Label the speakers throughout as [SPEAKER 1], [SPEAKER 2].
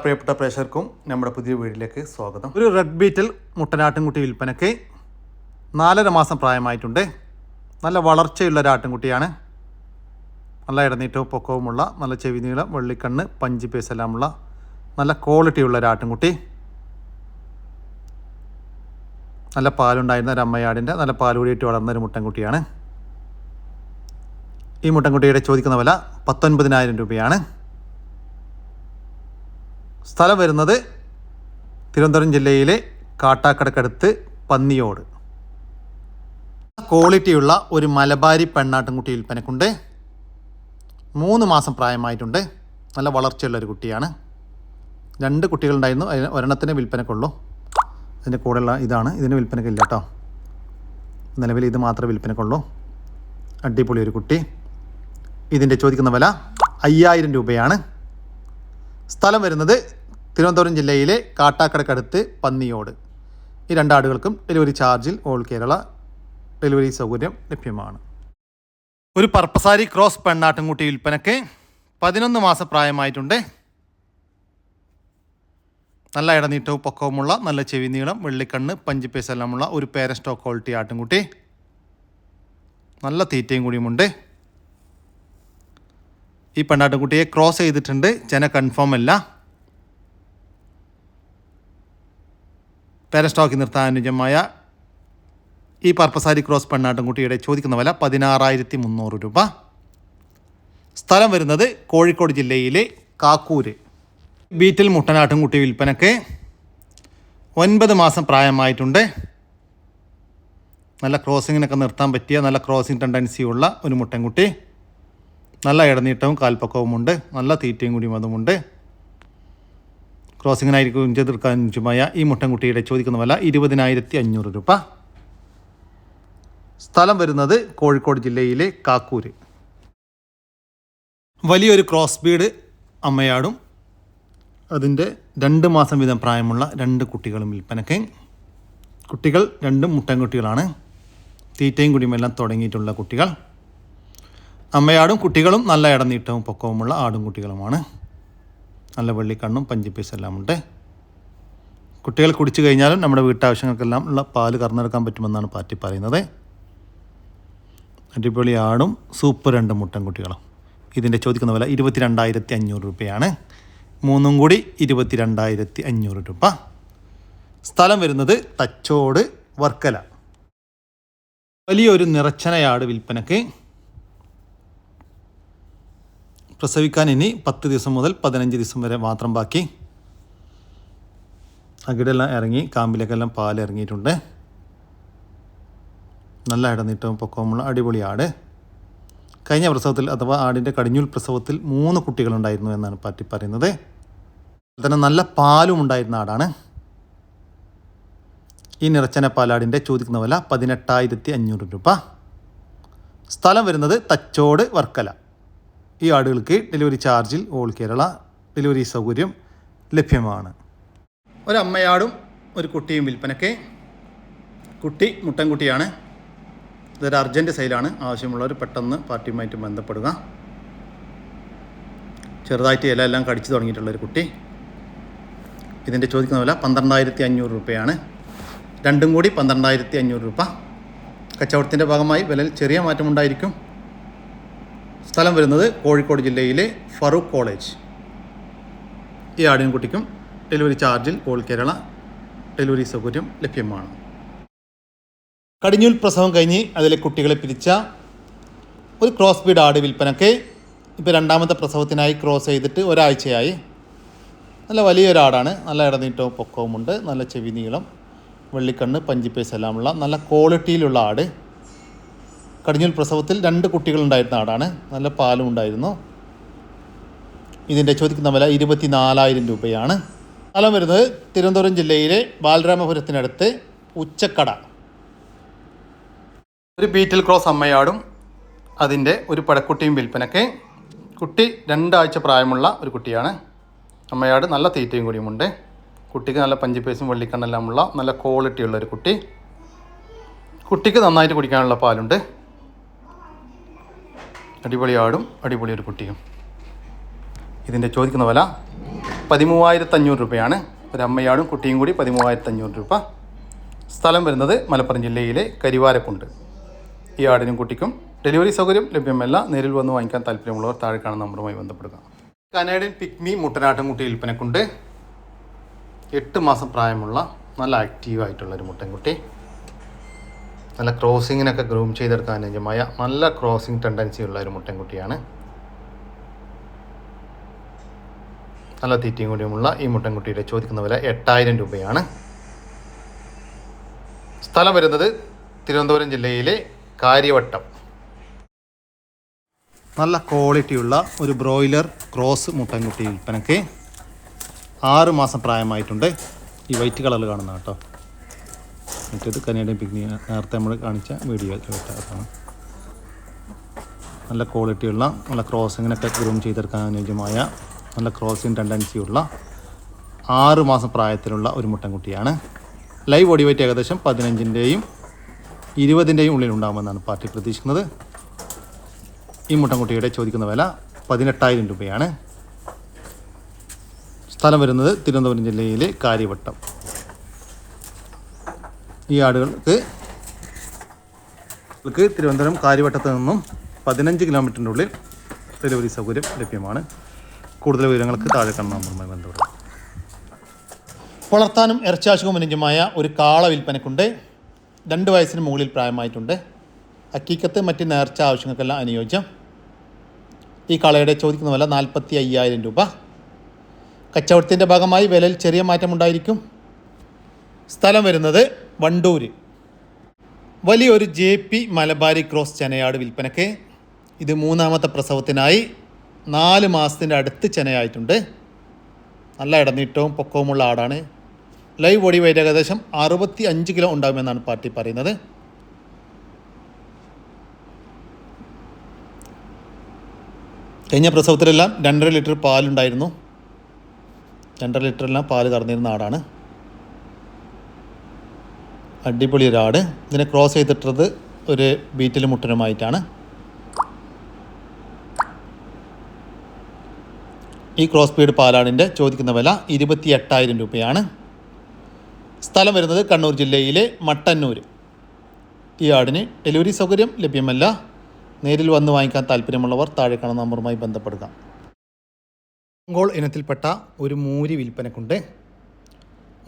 [SPEAKER 1] പ്രിയപ്പെട്ട പ്രേക്ഷകർക്കും നമ്മുടെ പുതിയ വീട്ടിലേക്ക് സ്വാഗതം. ഒരു റെഡ് ബീറ്റൽ മുട്ടനാട്ടിൻകുട്ടി വിൽപ്പനയ്ക്ക് നാലര മാസം പ്രായമായിട്ടുണ്ട്. നല്ല വളർച്ചയുള്ള ഒരു ആട്ടിൻകുട്ടിയാണ്. നല്ല ഇടനീറ്റവും പൊക്കവുമുള്ള നല്ല ചെവി നീളം വെള്ളിക്കണ്ണ് പഞ്ച് പേസ് എല്ലാമുള്ള നല്ല ക്വാളിറ്റിയുള്ള ഒരു ആട്ടിൻകുട്ടി. നല്ല പാലുണ്ടായിരുന്ന ഒരു അമ്മയാടിന്റെ നല്ല പാൽ കൂടിയിട്ട് വളർന്ന ഒരു മുട്ടൻകുട്ടിയാണ്. ഈ മുട്ടൻകുട്ടിയുടെ ചോദിക്കുന്ന വില പത്തൊൻപതിനായിരം രൂപയാണ്. സ്ഥലം വരുന്നത് തിരുവനന്തപുരം ജില്ലയിലെ കാട്ടാക്കടക്കടുത്ത് പന്നിയോട്. ക്വാളിറ്റിയുള്ള ഒരു മലബാരി പെണ്ണാട്ടുംകുട്ടി വിൽപ്പനക്കുണ്ട്. മൂന്ന് മാസം പ്രായമായിട്ടുണ്ട്. നല്ല വളർച്ചയുള്ള ഒരു കുട്ടിയാണ്. രണ്ട് കുട്ടികളുണ്ടായിരുന്നു അതിന് ഒരെണ്ണത്തിന് വിൽപ്പനക്കുള്ളൂ. അതിന്റെ കൂടെയുള്ള ഇതാണ്. ഇതിന് വിൽപ്പനക്കില്ല കേട്ടോ. നിലവിൽ ഇത് മാത്രമേ വിൽപ്പനക്കുള്ളൂ. അടിപൊളി ഒരു കുട്ടി. ഇതിന്റെ ചോദിക്കുന്ന വില അയ്യായിരം രൂപയാണ്. സ്ഥലം വരുന്നത് തിരുവനന്തപുരം ജില്ലയിലെ കാട്ടാക്കടക്കടുത്ത് പന്നിയോട്. ഈ രണ്ടാടുകൾക്കും ഡെലിവറി ചാർജിൽ ഓൾ കേരള ഡെലിവറി സൗകര്യം ലഭ്യമാണ്. ഒരു പർപ്പസാരി ക്രോസ് പെണ്ണാട്ടുംകുട്ടി വിൽപ്പനയ്ക്ക് പതിനൊന്ന് മാസം പ്രായമായിട്ടുണ്ട്. നല്ല ഇടനീട്ടവും പൊക്കവുമുള്ള നല്ല ചെവി നീളം വെള്ളിക്കണ്ണ് പഞ്ചിപ്പേസെല്ലാമുള്ള ഒരു പേര സ്റ്റോക്ക് ക്വാളിറ്റി ആട്ടുംകുട്ടി നല്ല തീറ്റയും കൂടിയുമുണ്ട്. ഈ പെണ്ണാട്ടുകുട്ടിയെ ക്രോസ് ചെയ്തിട്ടുണ്ട്. ജന കൺഫേം അല്ല. പേരസ്റ്റോക്കി നിർത്താൻ അനുജമായ ഈ പർപ്പസാരി ക്രോസ് പെണ്ണാട്ടുംകുട്ടിയുടെ ചോദിക്കുന്ന വില പതിനാറായിരത്തി മുന്നൂറ് രൂപ. സ്ഥലം വരുന്നത് കോഴിക്കോട് ജില്ലയിലെ കാക്കൂര്. ബീറ്റിൽ മുട്ടനാട്ടുംകുട്ടി വിൽപ്പനക്ക് ഒൻപത് മാസം പ്രായമായിട്ടുണ്ട്. നല്ല ക്രോസിങ്ങിനൊക്കെ നിർത്താൻ പറ്റിയ നല്ല ക്രോസിങ് ടെൻഡൻസിയുള്ള ഒരു മുട്ടൻകുട്ടി. നല്ല ഇടനീട്ടവും കാൽപ്പക്കവുമുണ്ട് നല്ല തീറ്റയും കൂടിയും അതുമുണ്ട്. ക്രോസിങ്ങിനായിരിക്കും ചെതിർക്കാനുമായ ഈ മുട്ടൻകുട്ടിയുടെ ചോദിക്കുന്ന വില ഇരുപതിനായിരത്തി അഞ്ഞൂറ് രൂപ. സ്ഥലം വരുന്നത് കോഴിക്കോട് ജില്ലയിലെ കാക്കൂര്. വലിയൊരു ക്രോസ് ബീഡ് അമ്മയാടും. അതിന്റെ രണ്ട് മാസം വീതം പ്രായമുള്ള രണ്ട് കുട്ടികളും വിൽപ്പനയ്ക്ക്. കുട്ടികൾ രണ്ടും മുട്ടൻകുട്ടികളാണ്. തീറ്റയും കുടിയുമെല്ലാം തുടങ്ങിയിട്ടുള്ള കുട്ടികൾ. അമ്മയാടും കുട്ടികളും നല്ല ഇടനീട്ടവും പൊക്കവുമുള്ള ആടും കുട്ടികളുമാണ്. നല്ല വെള്ളിക്കണ്ണും പഞ്ചിപ്പീസെല്ലാം ഉണ്ട്. കുട്ടികൾ കുടിച്ചു കഴിഞ്ഞാലും നമ്മുടെ വീട്ടാവശ്യങ്ങൾക്കെല്ലാം ഉള്ള പാൽ കറന്നെടുക്കാൻ പറ്റുമെന്നാണ് പാറ്റി പറയുന്നത്. അടിപൊളി ആടും സൂപ്പർ രണ്ട് മുട്ടൻ കുട്ടികളും. ഇതിന്റെ ചോദിക്കുന്ന വില ഇരുപത്തി രണ്ടായിരത്തി അഞ്ഞൂറ് രൂപയാണ്. മൂന്നും കൂടി ഇരുപത്തി രണ്ടായിരത്തി അഞ്ഞൂറ് രൂപ. സ്ഥലം വരുന്നത് തച്ചോട് വർക്കല. വലിയൊരു നിറച്ചനയാട് വിൽപ്പനക്ക് പ്രസവിക്കാൻ ഇനി പത്ത് ദിവസം മുതൽ പതിനഞ്ച് ദിവസം വരെ മാത്രം ബാക്കി. അകിടെല്ലാം ഇറങ്ങി കാമ്പിലേക്കെല്ലാം പാൽ ഇറങ്ങിയിട്ടുണ്ട്. നല്ല ഇടനീട്ടവും പൊക്കവുമുള്ള അടിപൊളി ആട് കഴിഞ്ഞ പ്രസവത്തിൽ അഥവാ ആടിന്റെ കടിഞ്ഞൂൽ പ്രസവത്തിൽ മൂന്ന് കുട്ടികളുണ്ടായിരുന്നു എന്നാണ് പറ്റി പറയുന്നത്. തന്നെ നല്ല പാലും ഉണ്ടായിരുന്ന ആടാണ്. ഈ നിറച്ചന പാലാടിന്റെ ചോദിക്കുന്ന വില പതിനെട്ടായിരത്തി അഞ്ഞൂറ് രൂപ. സ്ഥലം വരുന്നത് തച്ചോട് വർക്കല. ഈ ആടുകൾക്ക് ഡെലിവറി ചാർജിൽ ഓൾ കേരള ഡെലിവറി സൗകര്യം ലഭ്യമാണ്. ഒരമ്മയാടും ഒരു കുട്ടിയും വിൽപ്പനയ്ക്ക്. കുട്ടി മുട്ടൻകുട്ടിയാണ് ഇതൊരു അർജന്റ് സെയിലാണ് ആവശ്യമുള്ളവർ പെട്ടെന്ന് പാർട്ടിയുമായിട്ട് ബന്ധപ്പെടുക. ചെറുതായിട്ട് ഇല എല്ലാം കടിച്ചു തുടങ്ങിയിട്ടുള്ളൊരു കുട്ടി. ഇതിന്റെ ചോദിക്കുന്ന വില പന്ത്രണ്ടായിരത്തി അഞ്ഞൂറ് രൂപയാണ്. രണ്ടും കൂടി പന്ത്രണ്ടായിരത്തി അഞ്ഞൂറ് രൂപ. കച്ചവടത്തിന്റെ ഭാഗമായി വിലയിൽ ചെറിയ മാറ്റമുണ്ടായിരിക്കും. സ്ഥലം വരുന്നത് കോഴിക്കോട് ജില്ലയിലെ ഫറൂഖ് കോളേജ്. ഈ ആടിൻകുട്ടിക്കും ഡെലിവറി ചാർജിൽ ഓൾ കേരള ഡെലിവറി സൗകര്യം ലഭ്യമാണ്. കടിഞ്ഞൂൽ പ്രസവം കഴിഞ്ഞ് അതിലെ കുട്ടികളെ പിരിച്ച ഒരു ക്രോസ് ബീഡ് ആട് വിൽപ്പനക്ക് ഇപ്പോൾ രണ്ടാമത്തെ പ്രസവത്തിനായി ക്രോസ് ചെയ്തിട്ട് ഒരാഴ്ചയായി. നല്ല വലിയൊരാടാണ് നല്ല ഇടനീട്ടവും പൊക്കവുമുണ്ട്. നല്ല ചെവി നീളം വെള്ളിക്കണ്ണ് പഞ്ചിപ്പേസ് എല്ലാമുള്ള നല്ല ക്വാളിറ്റിയിലുള്ള ആട്. കടിഞ്ഞൂൽ പ്രസവത്തിൽ രണ്ട് കുട്ടികളുണ്ടായിരുന്ന ആടാണ്. നല്ല പാലും ഉണ്ടായിരുന്നു. ഇതിന്റെ ചോദിക്കുന്ന വില ഇരുപത്തി നാലായിരം രൂപയാണ്. സ്ഥലം വരുന്നത് തിരുവനന്തപുരം ജില്ലയിലെ ബാലരാമപുരത്തിനടുത്ത് ഉച്ചക്കട. ഒരു ബീറ്റിൽ ക്രോസ് അമ്മയാടും അതിന്റെ ഒരു പടക്കുട്ടിയും വിൽപ്പനയ്ക്ക് കുട്ടി രണ്ടാഴ്ച പ്രായമുള്ള ഒരു കുട്ടിയാണ്. അമ്മയാട് നല്ല തീറ്റയും കൂടിയുമുണ്ട്. കുട്ടിക്ക് നല്ല പഞ്ചിപ്പേസും വെള്ളിക്കണ്ണെല്ലാമുള്ള നല്ല ക്വാളിറ്റിയുള്ള ഒരു കുട്ടി. കുട്ടിക്ക് നന്നായിട്ട് കുടിക്കാനുള്ള പാലുണ്ട്. അടിപൊളി ആടും അടിപൊളി ഒരു കുട്ടിയും. ഇതിന്റെ ചോദിക്കുന്ന വില പതിമൂവായിരത്തി അഞ്ഞൂറ് രൂപയാണ്. ഒരു അമ്മയാടും കുട്ടിയും കൂടി പതിമൂവായിരത്തി അഞ്ഞൂറ് രൂപ. സ്ഥലം വരുന്നത് മലപ്പുറം ജില്ലയിലെ കരിവാരക്കുണ്ട്. ഈ ആടിനും കുട്ടിക്കും ഡെലിവറി സൗകര്യം ലഭ്യമല്ല. നേരിൽ വന്ന് വാങ്ങിക്കാൻ താല്പര്യമുള്ളവർ താഴെ കാണുന്ന നമ്പറുമായി ബന്ധപ്പെടുക. കനേഡിയൻ പിക്മി മുട്ടനാട്ടുംകുട്ടി വിൽപ്പനക്കുണ്ട്. എട്ട് മാസം പ്രായമുള്ള നല്ല ആക്റ്റീവായിട്ടുള്ള ഒരു മുട്ടൻകുട്ടി. നല്ല ക്രോസിങ്ങിനൊക്കെ ഗ്രൂം ചെയ്തെടുക്കാൻ അനുയോജ്യമായ നല്ല ക്രോസിങ് ടെൻഡൻസി ഉള്ള ഒരു മുട്ടൻകുട്ടിയാണ്. നല്ല തീറ്റയും കൂടിയുമുള്ള ഈ മുട്ടൻകുട്ടിയുടെ ചോദിക്കുന്ന വില എട്ടായിരം രൂപയാണ്. സ്ഥലം വരുന്നത് തിരുവനന്തപുരം ജില്ലയിലെ കാര്യവട്ടം. നല്ല ക്വാളിറ്റിയുള്ള ഒരു ബ്രോയിലർ ക്രോസ് മുട്ടൻകുട്ടി വിൽപ്പനയ്ക്ക് ആറ് മാസം പ്രായമായിട്ടുണ്ട്. ഈ വൈറ്റ് കളറിൽ കാണുന്ന കേട്ടോ. മറ്റേത് കനേഡിയൻ പിഗ്നി നേരത്തെ നമ്മൾ കാണിച്ച വീഡിയോ അതാണ് നല്ല ക്വാളിറ്റിയുള്ള നല്ല ക്രോസിങ്ങിനൊക്കെ ഗ്രൂം ചെയ്തെടുക്കാൻ അനുയോജ്യമായ നല്ല ക്രോസിങ് ടെൻഡൻസിയുള്ള ആറ് മാസം പ്രായത്തിലുള്ള ഒരു മുട്ടൻകുട്ടിയാണ്. ലൈവ് ബോഡി വെയിറ്റ് ഏകദേശം പതിനഞ്ചിന്റെയും ഇരുപതിന്റെയും ഉള്ളിൽ ഉണ്ടാകുമെന്നാണ് പാർട്ടി പ്രതീക്ഷിക്കുന്നത്. ഈ മുട്ടൻകുട്ടിയുടെ ചോദിക്കുന്ന വില പതിനെട്ടായിരം രൂപയാണ്. സ്ഥലം വരുന്നത് തിരുവനന്തപുരം ജില്ലയിലെ കാര്യവട്ടം. ഈ ആടുകൾക്ക് ൾക്ക് തിരുവനന്തപുരം കാര്യവട്ടത്ത് നിന്നും പതിനഞ്ച് കിലോമീറ്ററിന്റെ ഉള്ളിൽ ഡെലിവറി സൗകര്യം ലഭ്യമാണ്. കൂടുതൽ വിവരങ്ങൾക്ക് താഴെ കാണുന്ന നമ്പറുമായി ബന്ധപ്പെടും വളർത്താനും ഇറച്ചാശുഖം അനുജമായ ഒരു കാള വിൽപ്പനക്കുണ്ട്. രണ്ട് വയസ്സിന് മുകളിൽ പ്രായമായിട്ടുണ്ട്. അക്കീക്കത്ത് മറ്റ് നേർച്ച ആവശ്യങ്ങൾക്കെല്ലാം അനുയോജ്യം. ഈ കാളയുടെ ചോദിക്കുന്ന വില നാൽപ്പത്തി അയ്യായിരം രൂപ. കച്ചവടത്തിന്റെ ഭാഗമായി വിലയിൽ ചെറിയ മാറ്റമുണ്ടായിരിക്കും. സ്ഥലം വരുന്നത് വണ്ടൂര്. വലിയൊരു ജെ പി മലബാരി ക്രോസ് ചെനയാട് വിൽപ്പനയ്ക്ക് ഇത് മൂന്നാമത്തെ പ്രസവത്തിനായി നാല് മാസത്തിന്റെ അടുത്ത് ചെനയായിട്ടുണ്ട്. നല്ല ഇടനീട്ടവും പൊക്കവുമുള്ള ആടാണ്. ലൈവ് ബോഡി വെയിറ്റ് ഏകദേശം അറുപത്തി അഞ്ച് കിലോ ഉണ്ടാകുമെന്നാണ് പാർട്ടി പറയുന്നത്. കഴിഞ്ഞ പ്രസവത്തിലെല്ലാം രണ്ടര ലിറ്റർ പാലുണ്ടായിരുന്നു. രണ്ടര ലിറ്ററെല്ലാം പാൽ കറന്നിരുന്ന ആടാണ്. അടിപൊളി ഒരാട്. ഇതിനെ ക്രോസ് ചെയ്തിട്ടത് ഒരു ബീറ്റിൽ മുട്ടനുമായിട്ടാണ്. ഈ ക്രോസ് ബീഡ് പാലാടിന്റെ ചോദിക്കുന്ന വില ഇരുപത്തി എട്ടായിരം രൂപയാണ്. സ്ഥലം വരുന്നത് കണ്ണൂർ ജില്ലയിലെ മട്ടന്നൂർ. ഈ ആടിന് ഡെലിവറി സൗകര്യം ലഭ്യമല്ല. നേരിൽ വന്ന് വാങ്ങിക്കാൻ താല്പര്യമുള്ളവർ താഴെ കാണുന്ന നമ്പറുമായി ബന്ധപ്പെടുക. ഇനത്തിൽപ്പെട്ട ഒരു മൂരി വിൽപ്പനക്കുണ്ട്.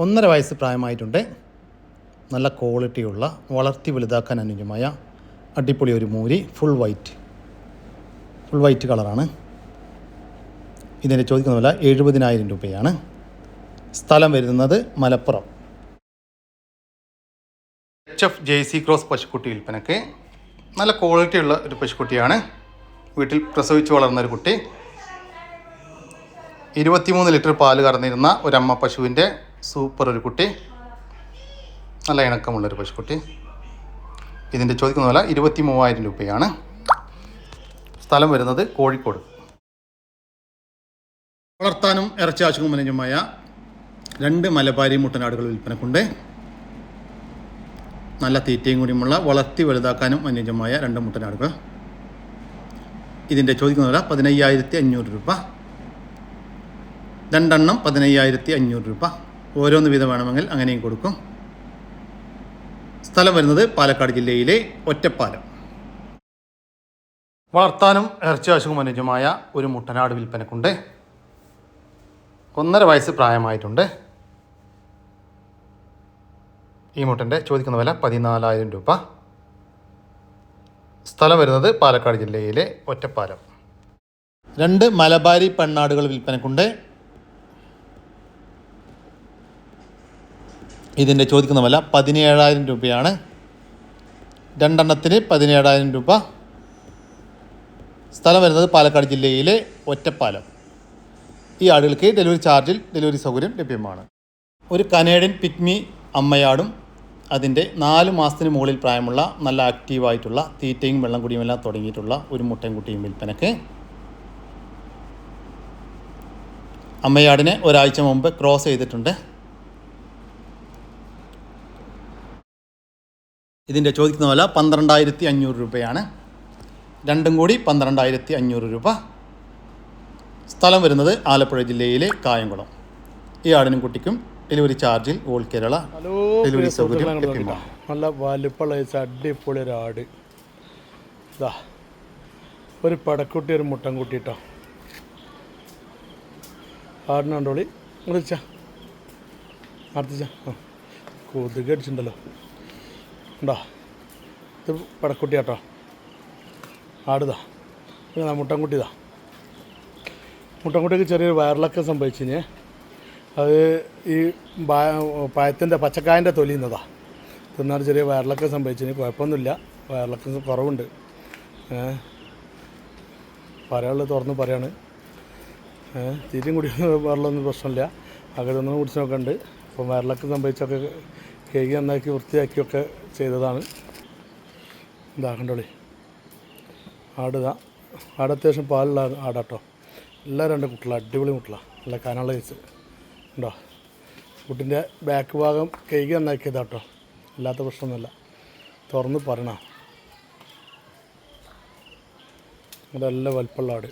[SPEAKER 1] ഒന്നര വയസ്സ് പ്രായമായിട്ടുണ്ട്. നല്ല ക്വാളിറ്റിയുള്ള വളർത്തി വലുതാക്കാൻ അനുയോജ്യമായ അടിപൊളി ഒരു മൂരി ഫുൾ വൈറ്റ് ഫുൾ വൈറ്റ് കളറാണ് ഇതിന്റെ ചോദിക്കുന്ന വില എഴുപതിനായിരം രൂപയാണ്. സ്ഥലം വരുന്നത് Malappuram. H F J C cross പശുക്കുട്ടി വിൽപ്പനക്ക്. നല്ല ക്വാളിറ്റിയുള്ള ഒരു പശുക്കുട്ടിയാണ്. വീട്ടിൽ പ്രസവിച്ച് വളർന്ന ഒരു കുട്ടി. ഇരുപത്തിമൂന്ന് ലിറ്റർ പാൽ കറന്നിരുന്ന ഒരമ്മ പശുവിന്റെ സൂപ്പർ ഒരു കുട്ടി. നല്ല ഇണക്കമുള്ളൊരു പശുക്കുട്ടി. ഇതിന്റെ ചോദിക്കുന്ന വില ഇരുപത്തി മൂവായിരം രൂപയാണ്. സ്ഥലം വരുന്നത് കോഴിക്കോട്. വളർത്താനും ഇറച്ചി അനുജമായ രണ്ട് മലബാരി മുട്ടനാടുകൾ വിൽപ്പനക്കുണ്ട്. നല്ല തീറ്റയും കൂടിയുമുള്ള വളർത്തി വലുതാക്കാനും അനുയോജ്യമായ രണ്ട് മുട്ടനാടുകൾ. ഇതിന്റെ ചോദിക്കുന്ന വില പതിനയ്യായിരത്തി അഞ്ഞൂറ് രൂപ. രണ്ടെണ്ണം പതിനയ്യായിരത്തി അഞ്ഞൂറ് രൂപ. ഓരോന്ന് വീതം വേണമെങ്കിൽ അങ്ങനെയും കൊടുക്കും. സ്ഥലം വരുന്നത് പാലക്കാട് ജില്ലയിലെ ഒറ്റപ്പാലം. വളർത്താനും ഇറച്ചി ആവശ്യവും അനുജമായ ഒരു മുട്ടനാട് വിൽപ്പനക്കുണ്ട്. ഒന്നര വയസ്സ് പ്രായമായിട്ടുണ്ട്. ഈ മുട്ടന്റെ ചോദിക്കുന്ന വില പതിനാലായിരം രൂപ. സ്ഥലം വരുന്നത് പാലക്കാട് ജില്ലയിലെ ഒറ്റപ്പാലം. രണ്ട് മലബാരി പെണ്ണാടുകൾ വിൽപ്പനക്കുണ്ട്. ഇതിന്റെ ചോദിക്കുന്ന വില പതിനേഴായിരം രൂപയാണ്. രണ്ടെണ്ണത്തിന് പതിനേഴായിരം രൂപ. സ്ഥലം വരുന്നത് പാലക്കാട് ജില്ലയിലെ ഒറ്റപ്പാലം. ഈ ആടുകൾക്ക് ഡെലിവറി ചാർജിൽ ഡെലിവറി സൗകര്യം ലഭ്യമാണ്. ഒരു കനേഡിയൻ പിക്മി അമ്മയാടും അതിന്റെ നാല് മാസത്തിന് മുകളിൽ പ്രായമുള്ള നല്ല ആക്റ്റീവായിട്ടുള്ള തീറ്റയും വെള്ളം കുടിയും എല്ലാം തുടങ്ങിയിട്ടുള്ള ഒരു മുട്ടൻകുട്ടിയും വിൽപ്പനക്ക്. അമ്മയാടിനെ ഒരാഴ്ച മുമ്പ് ക്രോസ് ചെയ്തിട്ടുണ്ട്. ഇതിന്റെ ചോദിക്കുന്ന വില പന്ത്രണ്ടായിരത്തി അഞ്ഞൂറ് രൂപയാണ്. രണ്ടും കൂടി പന്ത്രണ്ടായിരത്തി അഞ്ഞൂറ് രൂപ. സ്ഥലം വരുന്നത് ആലപ്പുഴ ജില്ലയിലെ കായംകുളം. ഈ ആടിനും കുട്ടിക്കും ഡെലിവറി ചാർജിൽ ഓൾ കേരള ഡെലിവറി സൗകര്യം ലഭ്യമാണ്.
[SPEAKER 2] നല്ല വലിപ്പമുള്ള ഒരു അടിപൊളി ഒരു ആട്. ഇതാ ഒരു പടക്കുട്ടി ഒരു മുട്ടൻകുട്ടി കേട്ടോ ആടിനുണ്ടോളി അടുത്ത കൊതുക് അടിച്ചിട്ടുണ്ടല്ലോ. ഉണ്ടോ? ഇത് പടക്കുട്ടി കേട്ടോ ആടുതാ. ഇതാ മുട്ടൻകുട്ടിതാ. മുട്ടൻകുട്ടിക്ക് ചെറിയൊരു വയറിളക്കം സംഭവിച്ചിനെ. അത് ഈ പഴത്തിന്റെ പച്ചക്കായന്റെ തൊലിയുന്നതാ തിന്നാൽ ചെറിയ വയറിളക്കം സംഭവിച്ചു കുഴപ്പമൊന്നുമില്ല. വയറിളക്കം കുറവുണ്ട്. പറയാനുള്ളത് തുറന്ന് പറയാണ്. തീറ്റയും കൂടി വെള്ളമൊന്നും പ്രശ്നമില്ല. അകത്തൊന്നും കുടിച്ച് നോക്കുന്നുണ്ട് അപ്പം വയറിളക്കം സംഭവിച്ചൊക്കെ കേക്ക് നന്നാക്കി വൃത്തിയാക്കിയൊക്കെ ചെയ്തതാണ്. ഇതാക്കണ്ടോളി ആടുക ആട് അത്യാവശ്യം പാലുള്ള ആടാട്ടോ. എല്ലാ രണ്ട് കുട്ടികളാണ് അടിപൊളി കുട്ടികളാണ് നല്ല കനുള്ള കേസ് ഉണ്ടോ? കുട്ടിന്റെ ബാക്ക് ഭാഗം കൈകി നന്നാക്കിയതാട്ടോ. അല്ലാത്ത പ്രശ്നമൊന്നുമില്ല. തുറന്ന് പറയണ. നല്ല വലിപ്പുള്ള ആട്.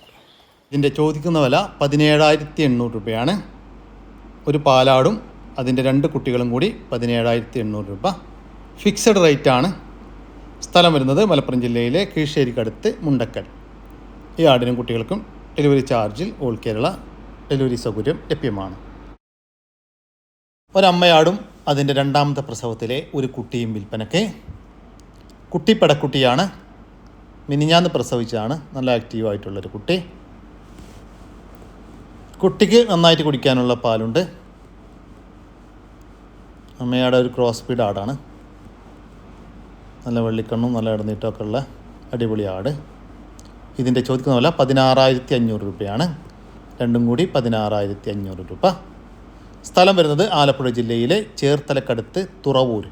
[SPEAKER 1] ഇതിന്റെ ചോദിക്കുന്ന വില പതിനേഴായിരത്തി എണ്ണൂറ് രൂപയാണ്. ഒരു പാലാടും അതിന്റെ രണ്ട് കുട്ടികളും കൂടി പതിനേഴായിരത്തി എണ്ണൂറ് രൂപ. ഫിക്സഡ് റേറ്റ് ആണ്. സ്ഥലം വരുന്നത് മലപ്പുറം ജില്ലയിലെ കീഴ്ശ്ശേരിക്കടുത്ത് മുണ്ടക്കൽ. ഈ ആടിനും കുട്ടികൾക്കും ഡെലിവറി ചാർജിൽ ഓൾ കേരള ഡെലിവറി സൗകര്യം ലഭ്യമാണ്. ഒരമ്മയാടും അതിന്റെ രണ്ടാമത്തെ പ്രസവത്തിലെ ഒരു കുട്ടിയും വിൽപ്പനയ്ക്ക്. കുട്ടി പെടക്കുട്ടിയാണ്. മിനിഞ്ഞാന്ന് പ്രസവിച്ചാണ് നല്ല ആക്റ്റീവായിട്ടുള്ളൊരു കുട്ടി. കുട്ടിക്ക് നന്നായിട്ട് കുടിക്കാനുള്ള പാലുണ്ട്. അമ്മയുടെ ഒരു ക്രോസ് സ്പീഡ് ആടാണ്. നല്ല വെള്ളിക്കണ്ണും നല്ല ഇടനീട്ടമൊക്കെ ഉള്ള അടിപൊളി ആട്. ഇതിന്റെ ചോദിക്കുന്ന വില പതിനാറായിരത്തി അഞ്ഞൂറ് രൂപയാണ്. രണ്ടും കൂടി പതിനാറായിരത്തി അഞ്ഞൂറ് രൂപ. സ്ഥലം വരുന്നത് ആലപ്പുഴ ജില്ലയിലെ ചേർത്തലക്കടുത്ത് തുറവൂർ.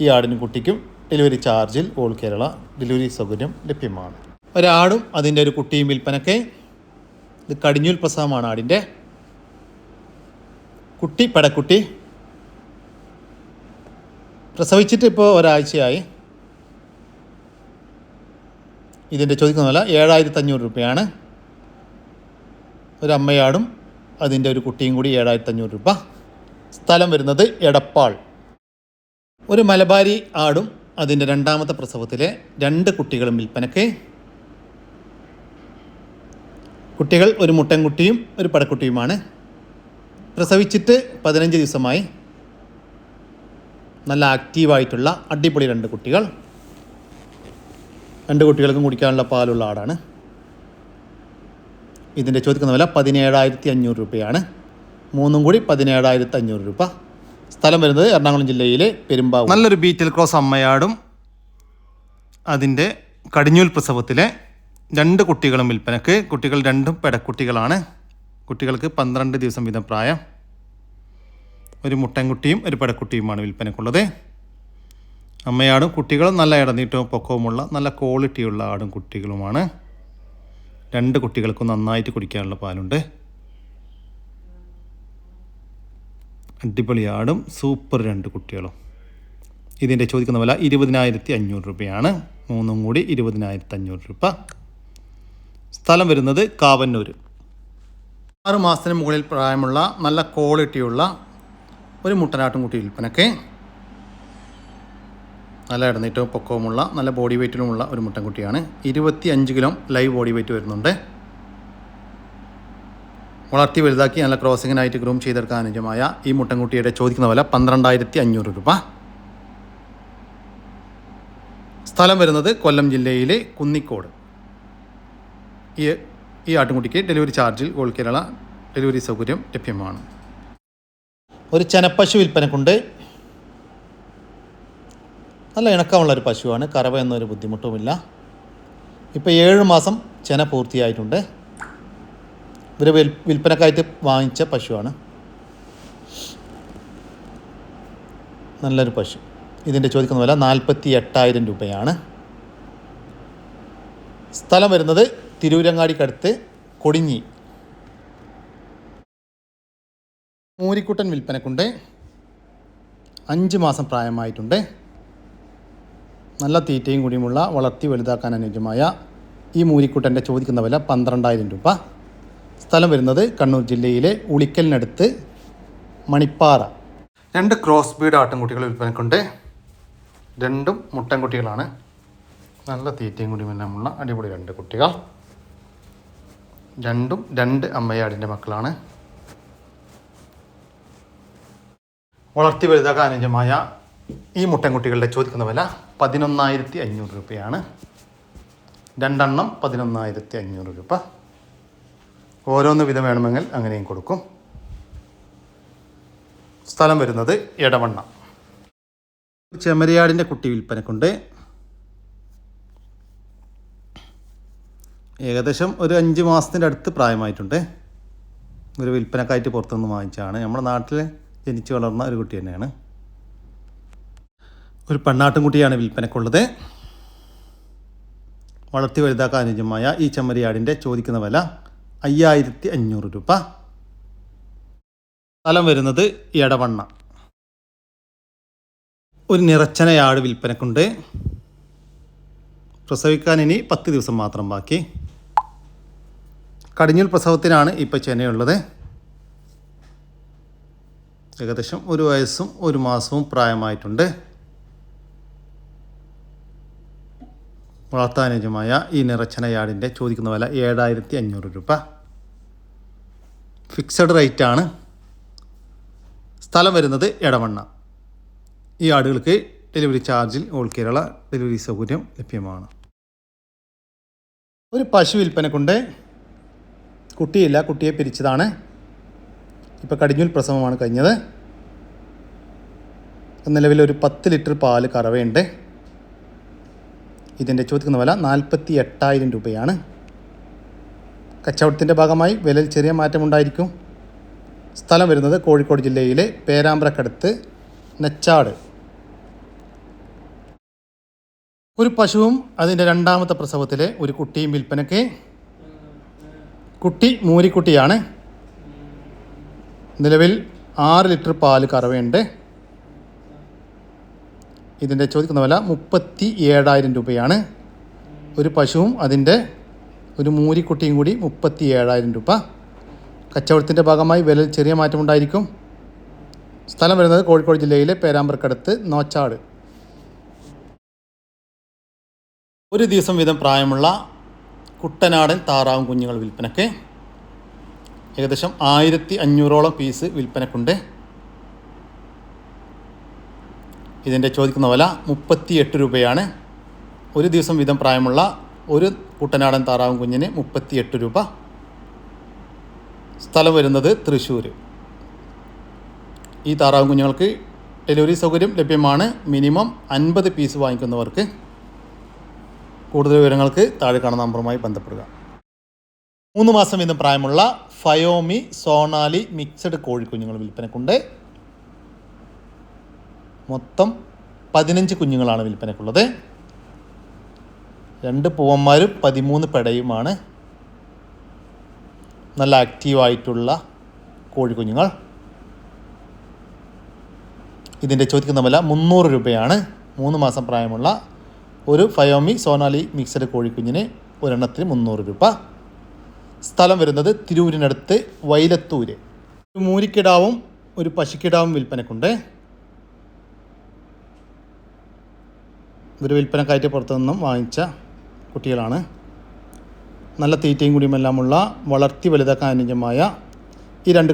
[SPEAKER 1] ഈ ആടിനും കുട്ടിക്കും ഡെലിവറി ചാർജിൽ ഓൾ കേരള ഡെലിവറി സൗകര്യം ലഭ്യമാണ്. ഒരാടും അതിന്റെ ഒരു കുട്ടിയും വിൽപ്പനയ്ക്ക് ഇത് കടിഞ്ഞൂൽ പ്രസവമാണ് ആടിന്റെ. കുട്ടി പെടക്കുട്ടി പ്രസവിച്ചിട്ട് ഇപ്പോൾ ഒരാഴ്ചയായി. ഇതിന്റെ ചോദിക്കുന്ന വില ഏഴായിരത്തി അഞ്ഞൂറ് രൂപയാണ് ഒരമ്മയാടും അതിന്റെ ഒരു കുട്ടിയും കൂടി ഏഴായിരത്തി അഞ്ഞൂറ് രൂപ. സ്ഥലം വരുന്നത് എടപ്പാൾ. ഒരു മലബാരി ആടും അതിന്റെ രണ്ടാമത്തെ പ്രസവത്തിലെ രണ്ട് കുട്ടികളും വിൽപ്പനയ്ക്ക്. കുട്ടികൾ ഒരു മുട്ടൻകുട്ടിയും ഒരു പടക്കുട്ടിയുമാണ്. പ്രസവിച്ചിട്ട് പതിനഞ്ച് ദിവസമായി. നല്ല ആക്റ്റീവായിട്ടുള്ള അടിപൊളി രണ്ട് കുട്ടികൾ. രണ്ട് കുട്ടികൾക്കും കുടിക്കാനുള്ള പാലുള്ള ആടാണ്. ഇതിന്റെ ചോദിക്കുന്ന വില പതിനേഴായിരത്തി അഞ്ഞൂറ് രൂപയാണ്. മൂന്നും കൂടി പതിനേഴായിരത്തി അഞ്ഞൂറ് രൂപ. സ്ഥലം വരുന്നത് എറണാകുളം ജില്ലയിലെ പെരുമ്പാവൂർ. നല്ലൊരു ബീറ്റൽ ക്രോസ് അമ്മയാടും അതിന്റെ കടിഞ്ഞൂൽ പ്രസവത്തിലെ രണ്ട് കുട്ടികളും വിൽപ്പനക്ക്. കുട്ടികൾ രണ്ടും പെടക്കുട്ടികളാണ്. കുട്ടികൾക്ക് പന്ത്രണ്ട് ദിവസം വീതം പ്രായം. ഒരു മുട്ടൻകുട്ടിയും ഒരു പടക്കുട്ടിയുമാണ് വിൽപ്പനക്കുള്ളത് അമ്മയാടും കുട്ടികളും നല്ല ഇടനീട്ടവും പൊക്കവുമുള്ള നല്ല ക്വാളിറ്റിയുള്ള ആടും കുട്ടികളുമാണ്. രണ്ട് കുട്ടികൾക്കും നന്നായിട്ട് കുടിക്കാനുള്ള പാലുണ്ട്. അടിപൊളി ആടും സൂപ്പർ രണ്ട് കുട്ടികളും. ഇതിന്റെ ചോദിക്കുന്ന വില ഇരുപതിനായിരത്തി അഞ്ഞൂറ് രൂപയാണ്. മൂന്നും കൂടി ഇരുപതിനായിരത്തി അഞ്ഞൂറ് രൂപ. സ്ഥലം വരുന്നത് കാവന്നൂർ ആറുമാസത്തിന് മുകളിൽ പ്രായമുള്ള നല്ല ക്വാളിറ്റിയുള്ള ഒരു മുട്ടനാട്ടുംകുട്ടി വിൽപ്പനയ്ക്ക് നല്ല ഇടനീറ്റവും പൊക്കവുമുള്ള നല്ല ബോഡി വെയ്റ്റിലുമുള്ള ഒരു മുട്ടൻകുട്ടിയാണ്. ഇരുപത്തി അഞ്ച് കിലോ ലൈവ് ബോഡി വെയ്റ്റ് വരുന്നുണ്ട്. വളർത്തി വലുതാക്കി നല്ല ക്രോസിങ്ങിനായിട്ട് ഗ്രൂം ചെയ്തെടുക്കാൻ അനുജമായ ഈ മുട്ടൻകുട്ടിയുടെ ചോദിക്കുന്ന വില പന്ത്രണ്ടായിരത്തി അഞ്ഞൂറ് രൂപ. സ്ഥലം വരുന്നത് കൊല്ലം ജില്ലയിലെ കുന്നിക്കോട്. ഈ ഈ ആട്ടുംകുട്ടിക്ക് ഡെലിവറി ചാർജിൽ ഗോൾ കേരള ഡെലിവറി സൗകര്യം ലഭ്യമാണ്. ഒരു ചെനപ്പശു വിൽപ്പനക്കുണ്ട്. നല്ല ഇണക്കമുള്ളൊരു പശുവാണ്. കറവ എന്നൊരു ബുദ്ധിമുട്ടുമില്ല. ഇപ്പോൾ ഏഴ് മാസം ചെന പൂർത്തിയായിട്ടുണ്ട്. ഇവർ വിൽ വിൽപ്പനക്കായിട്ട് വാങ്ങിച്ച പശുവാണ്. നല്ലൊരു പശു. ഇതിന്റെ ചോദിക്കുന്ന വില നാൽപ്പത്തി എട്ടായിരം രൂപയാണ്. സ്ഥലം വരുന്നത് തിരൂരങ്ങാടിക്കടുത്ത് കൊടിഞ്ഞി മൂരിക്കുട്ടൻ വിൽപ്പനക്കുണ്ട്. അഞ്ച് മാസം പ്രായമായിട്ടുണ്ട്. നല്ല തീറ്റയും കൂടിയുമുള്ള വളർത്തി വലുതാക്കാൻ അനുയോജ്യമായ ഈ മൂരിക്കുട്ടന്റെ ചോദിക്കുന്ന വില പന്ത്രണ്ടായിരം രൂപ. സ്ഥലം വരുന്നത് കണ്ണൂർ ജില്ലയിലെ ഉളിക്കലിനടുത്ത് മണിപ്പാറ. രണ്ട് ക്രോസ് ബീഡ് ആട്ടിൻകുട്ടികൾ വിൽപ്പനക്കുണ്ട്. രണ്ടും മുട്ടൻകുട്ടികളാണ്. നല്ല തീറ്റയും കുടിയുമെല്ലാമുള്ള അടിപൊളി രണ്ട് കുട്ടികൾ. രണ്ടും രണ്ട് അമ്മയാടിന്റെ മക്കളാണ്. വളർത്തി വലുതാക്കാൻ അനുജമായ ഈ മുട്ടൻകുട്ടികളുടെ ചോദിക്കുന്ന വില പതിനൊന്നായിരത്തി അഞ്ഞൂറ് രൂപയാണ്. രണ്ടെണ്ണം പതിനൊന്നായിരത്തി അഞ്ഞൂറ് രൂപ. ഓരോന്ന് വിധം വേണമെങ്കിൽ അങ്ങനെയും കൊടുക്കും. സ്ഥലം വരുന്നത് എടവണ്ണ. ചെമ്മരിയാടിന്റെ കുട്ടി വിൽപ്പനക്കുണ്ട്. ഏകദേശം ഒരു അഞ്ച് മാസത്തിന്റെ അടുത്ത് പ്രായമായിട്ടുണ്ട്. ഒരു വിൽപ്പനക്കായിട്ട് പുറത്തുനിന്ന് വാങ്ങിച്ചാണ് നമ്മുടെ നാട്ടിൽ ജനിച്ചു വളർന്ന ഒരു കുട്ടി തന്നെയാണ്. ഒരു പെണ്ണാട്ടും കുട്ടിയാണ് വിൽപ്പനക്കുള്ളത്. വളർത്തി വലുതാക്കാൻ അനുജമായ ഈ ചെമ്മരിയാടിന്റെ ചോദിക്കുന്ന വില അയ്യായിരത്തി അഞ്ഞൂറ് രൂപ. സ്ഥലം വരുന്നത് ഇടവണ്ണ ഒരു നിറച്ചനയാട് വിൽപ്പനക്കുണ്ട്. പ്രസവിക്കാൻ ഇനി പത്ത് ദിവസം മാത്രം ബാക്കി. കടിഞ്ഞൂൽ പ്രസവത്തിനാണ് ഇപ്പോൾ ചെനയുള്ളത്. ഏകദേശം ഒരു വയസ്സും ഒരു മാസവും പ്രായമായിട്ടുണ്ട്. വളർത്താനുജമായ ഈ നിറച്ചനയാടിന്റെ ചോദിക്കുന്ന വില ഏഴായിരത്തി അഞ്ഞൂറ് രൂപ. ഫിക്സഡ് റേറ്റ് ആണ് സ്ഥലം വരുന്നത് എടവണ്ണ. ഈ ആടുകൾക്ക് ഡെലിവറി ചാർജിൽ ഓൾ കേരള ഡെലിവറി സൗകര്യം ലഭ്യമാണ്. ഒരു പശു വിൽപ്പനക്കുണ്ട്. കുട്ടിയില്ല കുട്ടിയെ പിരിച്ചതാണ്. ഇപ്പോൾ കടിഞ്ഞൂൽ പ്രസവമാണ് കഴിഞ്ഞത്. നിലവിൽ ഒരു പത്ത് ലിറ്റർ പാൽ കറവയുണ്ട്. ഇതിന്റെ ചോദിക്കുന്ന വില നാൽപ്പത്തി എട്ടായിരം രൂപയാണ്. കച്ചവടത്തിന്റെ ഭാഗമായി വിലയിൽ ചെറിയ മാറ്റമുണ്ടായിരിക്കും സ്ഥലം വരുന്നത് കോഴിക്കോട് ജില്ലയിലെ പേരാമ്പ്രക്കടുത്ത് നെച്ചാട്. ഒരു പശുവും അതിന്റെ രണ്ടാമത്തെ പ്രസവത്തിലെ ഒരു കുട്ടിയും വിൽപ്പനയ്ക്ക്. കുട്ടി മൂരിക്കുട്ടിയാണ്. നിലവിൽ ആറ് ലിറ്റർ പാൽ കറവയുണ്ട്. ഇതിന്റെ ചോദിക്കുന്ന വില മുപ്പത്തി ഏഴായിരം രൂപയാണ്. ഒരു പശുവും അതിന്റെ ഒരു മൂരിക്കുട്ടിയും കൂടി മുപ്പത്തി ഏഴായിരം രൂപ. കച്ചവടത്തിന്റെ ഭാഗമായി വിലയിൽ ചെറിയ മാറ്റമുണ്ടായിരിക്കും സ്ഥലം വരുന്നത് കോഴിക്കോട് ജില്ലയിലെ പേരാമ്പ്രക്കടുത്ത് നോച്ചാട്. ഒരു ദിവസം വീതം പ്രായമുള്ള കുട്ടനാടൻ താറാവും കുഞ്ഞുങ്ങൾ വിൽപ്പനയ്ക്ക് ഏകദേശം ആയിരത്തി അഞ്ഞൂറോളം പീസ് വിൽപ്പനക്കുണ്ട്. ഇതിന്റെ ചോദിക്കുന്ന വില മുപ്പത്തി എട്ട് രൂപയാണ്. ഒരു ദിവസം വീതം പ്രായമുള്ള ഒരു കുട്ടനാടൻ താറാവും കുഞ്ഞിന് മുപ്പത്തി എട്ട് രൂപ. സ്ഥലം വരുന്നത് തൃശ്ശൂർ ഈ താറാവും കുഞ്ഞുങ്ങൾക്ക് ഡെലിവറി സൗകര്യം ലഭ്യമാണ്. മിനിമം അൻപത് പീസ് വാങ്ങിക്കുന്നവർക്ക്. കൂടുതൽ വിവരങ്ങൾക്ക് താഴെ കാണുന്ന നമ്പറുമായി ബന്ധപ്പെടുക. മൂന്ന് മാസം വീതം പ്രായമുള്ള ഫയോമി സോണാലി മിക്സഡ് കോഴിക്കുഞ്ഞുങ്ങൾ വിൽപ്പനക്കുണ്ട്. മൊത്തം പതിനഞ്ച് കുഞ്ഞുങ്ങളാണ് വിൽപ്പനക്കുള്ളത്. രണ്ട് പൂവന്മാരും പതിമൂന്ന് പെടയുമാണ്. നല്ല ആക്റ്റീവായിട്ടുള്ള കോഴിക്കുഞ്ഞുങ്ങൾ. ഇതിന്റെ ചോദിക്കുന്ന വില മുന്നൂറ് രൂപയാണ്. മൂന്ന് മാസം പ്രായമുള്ള ഒരു ഫയോമി സോനാലി മിക്സഡ് കോഴിക്കുഞ്ഞിന് ഒരെണ്ണത്തിന് മുന്നൂറ് രൂപ. സ്ഥലം വരുന്നത് തിരൂരിനടുത്ത് വൈലത്തൂര്. ഒരു മൂരിക്കിടാവും ഒരു പശുക്കിടാവും വിൽപ്പനക്കുണ്ട്. ഇവർ വിൽപ്പനക്കായിട്ട് പുറത്തു നിന്നും വാങ്ങിച്ച കുട്ടികളാണ്. നല്ല തീറ്റയും കുടിയുമെല്ലാമുള്ള വളർത്തി വലുതാക്കാൻ അനുയോജ്യമായ ഈ രണ്ട്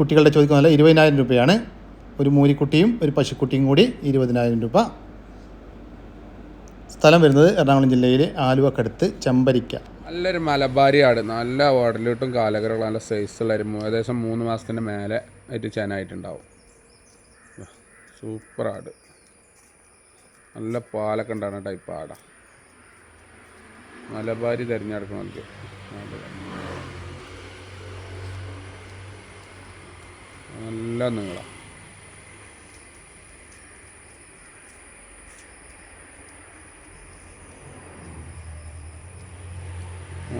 [SPEAKER 1] കുട്ടികളുടെ ചോദിക്കുന്ന വില ഇരുപതിനായിരം രൂപയാണ്. ഒരു മൂരിക്കുട്ടിയും ഒരു പശുക്കുട്ടിയും കൂടി ഇരുപതിനായിരം രൂപ. സ്ഥലം വരുന്നത് എറണാകുളം ജില്ലയിലെ ആലുവക്കടുത്ത് ചെമ്പരിക്ക.
[SPEAKER 3] നല്ലൊരു മലബാരി ആട് നല്ല ഉടലിട്ടും കാലകരകളും നല്ല സൈസുള്ള ഒരു ഏകദേശം മൂന്ന് മാസത്തിന്റെ മേലെ ആയിട്ട് ചേനായിട്ടുണ്ടാവും. സൂപ്പർ ആട് നല്ല പാലൊക്കെ ഉണ്ടാകുന്ന ടൈപ്പ് ആടാ. മലബാരി തിരഞ്ഞെടുക്കണം നമുക്ക് നല്ല നീളം.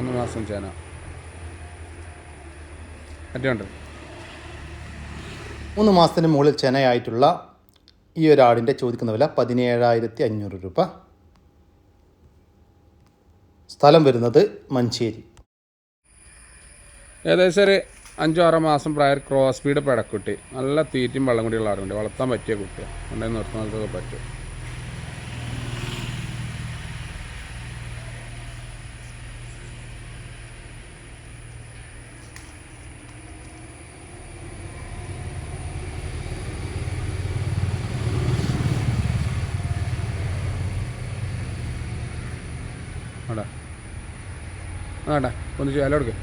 [SPEAKER 3] മൂന്ന് മാസം ചേന. മറ്റുണ്ട്
[SPEAKER 1] മൂന്ന് മാസത്തിന് മുകളിൽ ചെനയായിട്ടുള്ള ഈ ഒരു ആടിന്റെ ചോദിക്കുന്ന വില പതിനേഴായിരത്തി അഞ്ഞൂറ് രൂപ. സ്ഥലം വരുന്നത് മഞ്ചേരി.
[SPEAKER 3] ഏകദേശം ഒരു അഞ്ചോ ആറോ മാസം പ്രായം ക്രോസ് സ്പീഡ് പെടക്കുട്ടി നല്ല തീറ്റയും വെള്ളം കൂടിയുള്ള ആടുണ്ട്. വളർത്താൻ പറ്റിയ കുട്ടിയാണ് കൊണ്ടുപോയി നിർത്തുന്നതൊക്കെ പറ്റും ആടാ ആടാ ഒന്ന് ചെയ്യാലോ എടുക്ക്.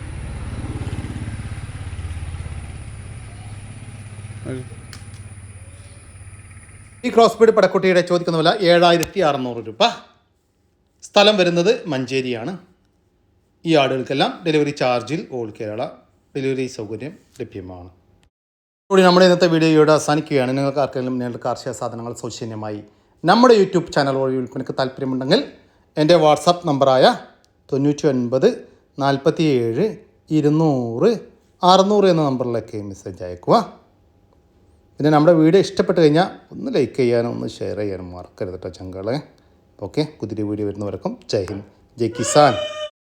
[SPEAKER 1] ഈ ക്രോസ് ബീഡ് പടക്കുട്ടിയുടെ ചോദിക്കുന്ന വില ഏഴായിരത്തി അറുന്നൂറ് രൂപ. സ്ഥലം വരുന്നത് മഞ്ചേരിയാണ്. ഈ ആടുകൾക്കെല്ലാം ഡെലിവറി ചാർജിൽ ഓൾ കേരള ഡെലിവറി സൗകര്യം ലഭ്യമാണ്. കൂടി നമ്മുടെ ഇന്നത്തെ വീഡിയോ ഇവിടെ അവസാനിക്കുകയാണ്. നിങ്ങൾക്ക് ആർക്കെങ്കിലും നിങ്ങളുടെ കാർഷിക സാധനങ്ങൾ സൗജന്യമായി നമ്മുടെ യൂട്യൂബ് ചാനൽ വഴി വിൽപ്പനയ്ക്ക് താല്പര്യമുണ്ടെങ്കിൽ എന്റെ വാട്സാപ്പ് നമ്പറായ തൊണ്ണൂറ്റി ഒൻപത് നാൽപ്പത്തി ഏഴ് ഇരുന്നൂറ് അറുന്നൂറ് എന്ന നമ്പറിലേക്ക് മെസ്സേജ് അയക്കുക പിന്നെ നമ്മുടെ വീഡിയോ ഇഷ്ടപ്പെട്ട് കഴിഞ്ഞാൽ ഒന്ന് ലൈക്ക് ചെയ്യാനും ഒന്ന് ഷെയർ ചെയ്യാനും മറക്കരുത് കേട്ടോ ചങ്കളെ. ഓക്കെ പുതിയ വീഡിയോ വരുന്നവർക്കും ജയ് ഹിന്ദ്. ജയ് കിസാൻ.